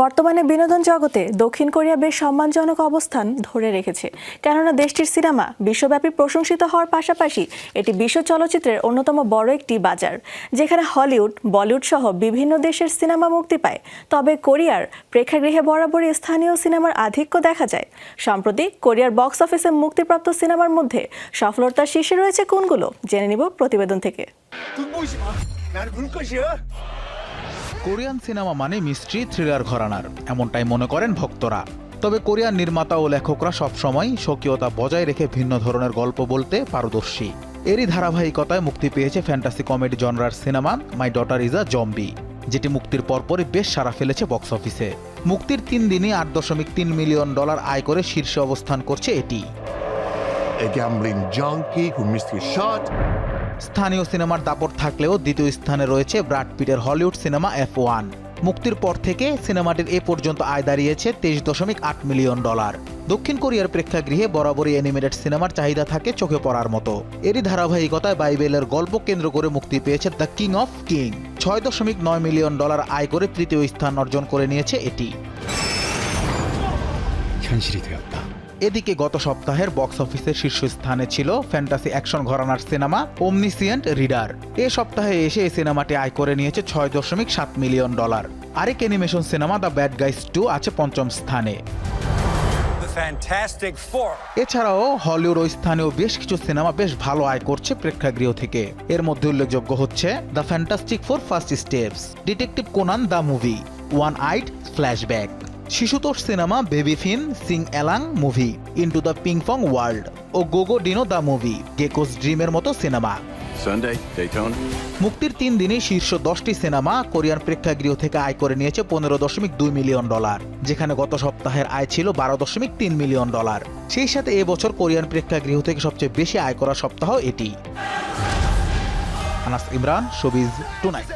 বর্তমানে বিনোদন জগতে দক্ষিণ কোরিয়া বেশ সম্মানজনক অবস্থান ধরে রেখেছে। কেননা দেশটির সিনেমা বিশ্বব্যাপী প্রশংসিত হওয়ার পাশাপাশি এটি বিশ্ব চলচ্চিত্রের অন্যতম বড় একটি বাজার। যেখানে হলিউড, বলিউড সহ বিভিন্ন দেশের সিনেমা মুক্তি পায়। তবে কোরিয়ার প্রেক্ষাগৃহে বরাবরই স্থানীয় সিনেমার আধিক্য দেখা যায়। সম্প্রতি কোরিয়ার বক্স অফিসে মুক্তিপ্রাপ্ত সিনেমার মধ্যে সফলতার শীর্ষে রয়েছে কোনগুলো? জেনে নিব প্রতিবেদন থেকে। কোরিয়ান সিনেমা মানে মিস্ট্রি থ্রিলার ঘরানার, এমনটাই মনে করেন ভক্তরা। তবে কোরিয়ান নির্মাতা ও লেখকরা সবসময় স্বকীয়তা বজায় রেখে ভিন্ন ধরনের গল্প বলতে পারদর্শী। এরই ধারাবাহিকতায় মুক্তি পেয়েছে ফ্যান্টাসি কমেডি জনরার cinema my daughter is a zombie যেটি মুক্তির পরপরই বেশ সাড়া ফেলেছে বক্স অফিসে। মুক্তির তিন দিনে আট দশমিক তিন মিলিয়ন ডলার আয় করে শীর্ষে অবস্থান করছে এটি. স্থানীয় সিনেমার দাপট থাকলেও দ্বিতীয় স্থানে রয়েছে ব্রাড পিটের হলিউড সিনেমা এফ ওয়ান মুক্তির পর থেকে সিনেমাটির এ পর্যন্ত আয় দাঁড়িয়েছে তেইশ দশমিক আট মিলিয়ন ডলার দক্ষিণ কোরিয়ার প্রেক্ষাগৃহে বরাবরই অ্যানিমেটেড সিনেমার চাহিদা থাকে চোখে পড়ার মতো এরই ধারাবাহিকতায় বাইবেলের গল্প কেন্দ্র করে মুক্তি পেয়েছে দ্য কিং অফ কিং ছয় দশমিক নয় মিলিয়ন ডলার আয় করে তৃতীয় স্থান অর্জন করে নিয়েছে এটি 현실이 되었다. এদিকে গত সপ্তাহের বক্স অফিসের শীর্ষস্থানে ছিল ফ্যান্টাসি অ্যাকশন ঘরানার সিনেমা ওমনিসিয়েন্ট রিডার। এ সপ্তাহে এসে এই সিনেমাটি আয় করে নিয়েছে ছয় দশমিক সাত মিলিয়ন ডলার। আরেক animation cinema the bad guys two আছে পঞ্চম স্থানে. এছাড়াও হলিউড ও স্থানীয় বেশ কিছু সিনেমা বেশ ভালো আয় করছে প্রেক্ষাগৃহ থেকে। এর মধ্যে উল্লেখযোগ্য হচ্ছে the fantastic four first steps detective Conan the movie one eyed flashback শিশুতোষ cinema baby Finn sing along movie into the Pinkfong world O Gogo Dino the movie Geckos ড্রিমের মতো সিনেমা। মুক্তির তিন দিনে শীর্ষ দশটি সিনেমা কোরিয়ান প্রেক্ষাগৃহ থেকে আয় করে নিয়েছে পনেরো দশমিক দুই মিলিয়ন ডলার যেখানে গত সপ্তাহের আয় ছিল বারো দশমিক তিন মিলিয়ন ডলার। সেই সাথে এবছর কোরিয়ান প্রেক্ষাগৃহ থেকে সবচেয়ে বেশি আয় করা সপ্তাহ এটি। Anas Imran showbiz tonight.